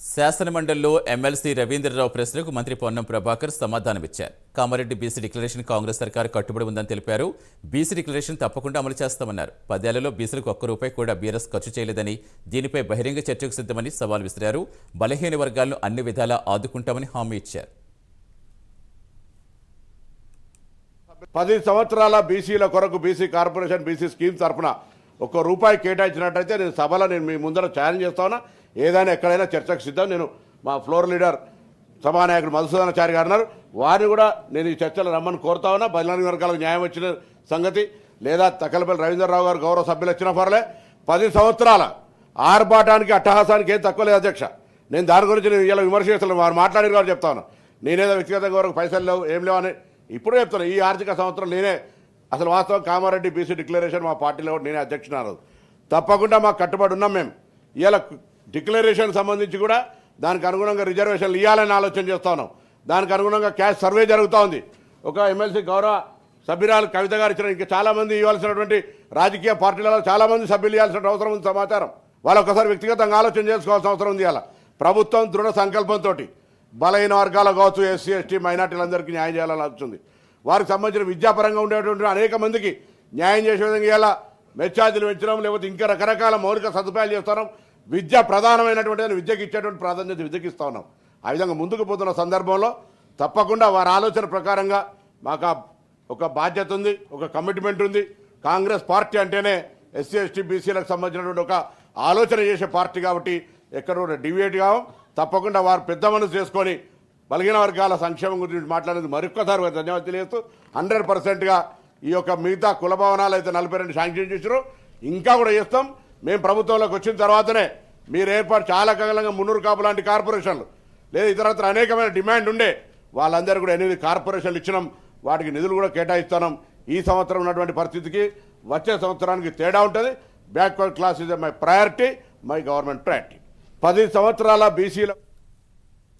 శాసనమండలిలో MLC Ravindra Rao ప్రశ్నకు మంత్రి పొన్నం ప్రభాకర్ సమాధానమిచ్చారు. కామారెడ్డి బీసీ డిక్లరేషన్ కాంగ్రెస్ సర్కార్ కట్టుబడి ఉందని తెలిపారు. బీసీ డిక్లరేషన్ తప్పకుండా అమలు చేస్తామన్నారు. పదేళ్ళలో బీసీలకు ఒక్క రూపాయి కూడా బీఆర్ఎస్ ఖర్చు చేయలేదని దీనిపై బహిరంగ చర్చకు సిద్ధమని సవాల్ విసిరారు. బలహీన వర్గాలను అన్ని విధాలా ఆదుకుంటామని హామీ ఇచ్చారు. పది సంవత్సరాల బీసీల కొరకు బీసీ కార్పొరేషన్ బీసీ స్కీమ్ తరఫున ఒక్క రూపాయి కేటాయించినట్టయితే నేను సభలో నేను మీ ముందర ఛాలెంజ్ చేస్తా ఉన్నా. ఏదైనా ఎక్కడైనా చర్చకు సిద్ధం. నేను మా ఫ్లోర్ లీడర్ సభానాయకుడు మధుసూదనాచారి గారు అన్నారు వారిని కూడా నేను ఈ చర్చలు రమ్మని కోరుతా ఉన్నా. బదిలాని వర్గాలకు న్యాయం వచ్చిన సంగతి. లేదా తక్కలపల్లి రవీంద్రరావు గారు గౌరవ సభ్యులు వచ్చినా పర్లే పది సంవత్సరాల ఆర్భాటానికి అట్టహాసానికి ఏం తక్కువ లేదు అధ్యక్ష. నేను దాని గురించి నేను ఇలా విమర్శ చేస్తున్నాను వారు మాట్లాడిన గారు చెప్తాను నేనేదో వ్యక్తిగతంగా వరకు పైసలు లేవు ఏం లేవు అని ఇప్పుడు చెప్తాను ఈ ఆర్థిక సంవత్సరం నేనే అసలు వాస్తవం కామారెడ్డి బీసీ డిక్లరేషన్ మా పార్టీలో నేనే అధ్యక్షున్నారు తప్పకుండా మాకు కట్టుబడి ఉన్నాం మేము. ఇలా డిక్లరేషన్ సంబంధించి కూడా దానికి అనుగుణంగా రిజర్వేషన్లు ఇవ్వాలని ఆలోచన చేస్తా ఉన్నాం దానికి అనుగుణంగా క్యాష్ సర్వే జరుగుతూ ఉంది ఒక ఎమ్మెల్సీ గౌరవ సభ్యురాలు కవిత గారు ఇచ్చిన ఇంకా చాలామంది ఇవ్వాల్సినటువంటి రాజకీయ పార్టీలలో చాలామంది సభ్యులు ఇవ్వాల్సిన అవసరం ఉంది సమాచారం. వాళ్ళు ఒకసారి వ్యక్తిగతంగా ఆలోచన చేసుకోవాల్సిన అవసరం ఉంది అలా. ప్రభుత్వం దృఢ సంకల్పంతో బలహీన వర్గాలు కావచ్చు ఎస్సీ ఎస్టీ మైనార్టీలందరికీ న్యాయం చేయాలని వస్తుంది వారికి సంబంధించిన విద్యాపరంగా ఉండేటువంటి అనేక మందికి న్యాయం చేసే విధంగా ఇలా మెచ్చార్జీలు పెంచడం లేకపోతే ఇంకా రకరకాల మౌలిక సదుపాయాలు చేస్తారు విద్య ప్రధానమైనటువంటి దాన్ని విద్యకి ఇచ్చేటువంటి ప్రాధాన్యత విద్యకి ఇస్తూ ఉన్నాం. ఆ విధంగా ముందుకు పోతున్న సందర్భంలో తప్పకుండా వారి ఆలోచన ప్రకారంగా మాకు ఒక బాధ్యత ఉంది ఒక కమిట్మెంట్ ఉంది. కాంగ్రెస్ పార్టీ అంటేనే ఎస్సీ ఎస్టీ బీసీలకు సంబంధించినటువంటి ఒక ఆలోచన చేసే పార్టీ కాబట్టి ఎక్కడ కూడా డివియేట్ కావం. తప్పకుండా వారు పెద్ద మనసు చేసుకొని బలిగిన వర్గాల సంక్షేమం గురించి మాట్లాడేది మరొక్కసారి వారికి ధన్యవాదాలు తెలియజేస్తూ హండ్రెడ్ పర్సెంట్గా ఈ యొక్క మిగతా కుల భవనాలు అయితే నలభై రెండు శాంక్షన్ చేశారు ఇంకా కూడా చేస్తాం. మేము ప్రభుత్వంలోకి వచ్చిన తర్వాతనే మీరు ఏర్పాటు చాలా కాలంగా మున్నూరు కాపు లాంటి కార్పొరేషన్లు. లేదా ఇతరత్ర అనేకమైన డిమాండ్ ఉండే. వాళ్ళందరూ కూడా ఎనిమిది కార్పొరేషన్లు ఇచ్చినాం. వాటికి నిధులు కూడా కేటాయిస్తున్నాం. ఈ సంవత్సరం ఉన్నటువంటి పరిస్థితికి వచ్చే సంవత్సరానికి తేడా ఉంటుంది. Backward class is my priority my government priority. పది సంవత్సరాల బీసీల